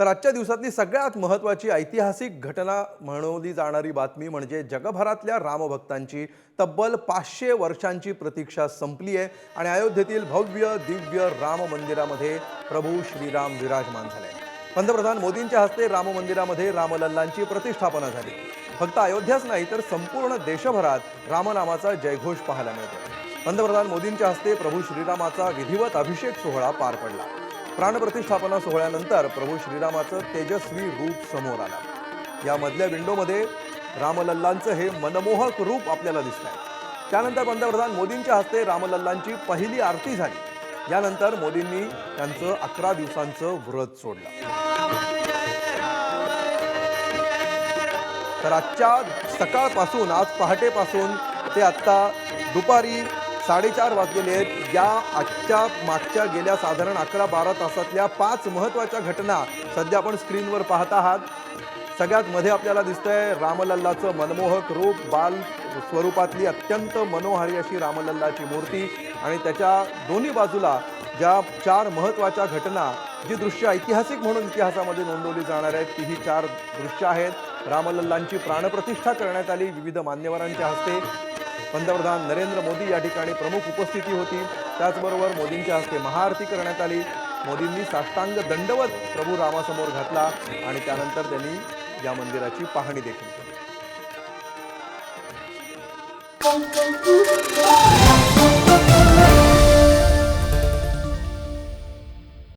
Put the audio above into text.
तर आजच्या दिवसातली सगळ्यात महत्त्वाची ऐतिहासिक घटना म्हणवली जाणारी बातमी म्हणजे जगभरातल्या रामभक्तांची तब्बल पाचशे वर्षांची प्रतीक्षा संपली आहे आणि अयोध्येतील भव्य दिव्य राम मंदिरामध्ये प्रभू श्रीराम विराजमान झाले पंतप्रधान मोदींच्या हस्ते राम मंदिरामध्ये रामलल्लांची प्रतिष्ठापना झाली. फक्त अयोध्याच नाही तर संपूर्ण देशभरात रामनामाचा जयघोष पाहायला मिळतो पंतप्रधान मोदींच्या हस्ते प्रभू श्रीरामाचा विधिवत अभिषेक सोहळा पार पडला. प्राणप्रतिष्ठापना सोहळ्यानंतर प्रभू श्रीरामाचं तेजस्वी रूप समोर आलं. या मधल्या विंडोमध्ये रामलल्लांचं हे मनमोहक रूप आपल्याला दिसत आहे त्यानंतर पंतप्रधान मोदींच्या हस्ते रामलल्लांची पहिली आरती झाली. यानंतर मोदींनी त्यांचं अकरा दिवसांचं व्रत सोडलं. तर आजच्या सकाळपासून आज पहाटेपासून ते आत्ता दुपारी साडेचार वाजलेले आहेत. या आजच्या मागच्या गेल्या साधारण अकरा बारा तासातल्या पाच महत्त्वाच्या घटना सध्या आपण स्क्रीनवर पाहत आहात. सगळ्यात मध्ये आपल्याला दिसतंय रामलल्लाचं मनमोहक रूप बाल स्वरूपातली अत्यंत मनोहारी अशी रामलल्लाची मूर्ती आणि त्याच्या दोन्ही बाजूला ज्या चार महत्त्वाच्या घटना जी दृश्य ऐतिहासिक म्हणून इतिहासामध्ये नोंदवली जाणार आहेत ती ही चार दृश्य आहेत. रामलल्लांची प्राणप्रतिष्ठा करण्यात आली विविध मान्यवरांच्या हस्ते. पंतप्रधान नरेंद्र मोदी या ठिकाणी प्रमुख उपस्थिती होती. त्याचबरोबर मोदींच्या हस्ते महाआरती करण्यात आली. मोदींनी साष्टांग दंडवत प्रभू रामासमोर घातला आणि त्यानंतर त्यांनी या मंदिराची पाहणी देखील केली.